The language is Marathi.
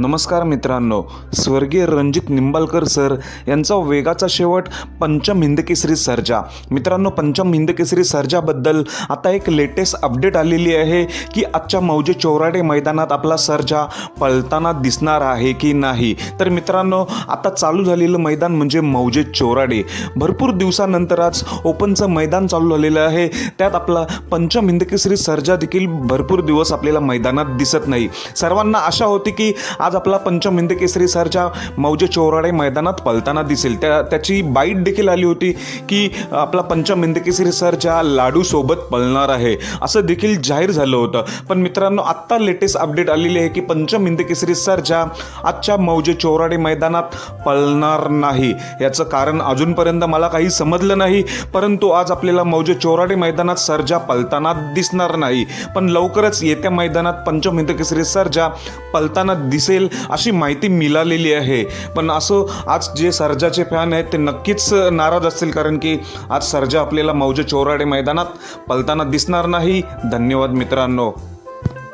नमस्कार मित्रांनो. स्वर्गीय रणजित निंबाळकर सर यांचा वेगाचा शेवट पंचम हिंदकेसरी सर्जा. मित्रांनो पंचम हिंदकेसरी सर्जाबद्दल आता एक लेटेस्ट अपडेट आलेली आहे की आजच्या मौजे चौराडे मैदानात आपला सर्जा पळताना दिसणार आहे की नाही? तर मित्रांनो आता चालू झालेलं मैदान म्हणजे मौजे चौराडे. भरपूर दिवसानंतर आज ओपनचं मैदान चालू झालेलं आहे. त्यात आपला पंचम हिंदकेसरी सर्जा देखील भरपूर दिवस आपल्याला मैदानात दिसत नाही. सर्वांना आशा होती की आज आज आपला पंचम हिंद केसरी सरच्या मौजे चौराडे मैदानात पलताना दिसेल. त्या त्याची बाईट देखील आली होती की आपला पंचम हिंद केसरी सरच्या लाडूसोबत पळणार आहे असं देखील जाहीर झालं होतं. पण मित्रांनो आत्ता लेटेस्ट अपडेट आलेली आहे की पंचम हिंद केसरी सरच्या आजच्या मौजे चौराडे मैदानात पळणार नाही याचं कारण अजूनपर्यंत मला काही समजलं नाही. परंतु आज आपल्याला मौजे चौराडे मैदानात सर्जा पलताना दिसणार नाही पण लवकरच येत्या मैदानात पंचम हिंद केसरी सर्जा पलताना दिसेल. अशी माहिती मिळालेली आहे. पण असं आज जे सर्जाचे फॅन आहेत ते नक्कीच नाराज असतील. कारण की आज सर्जा आपल्याला मौजे चौराडे मैदानात पलताना दिसणार नाही. धन्यवाद मित्रांनो.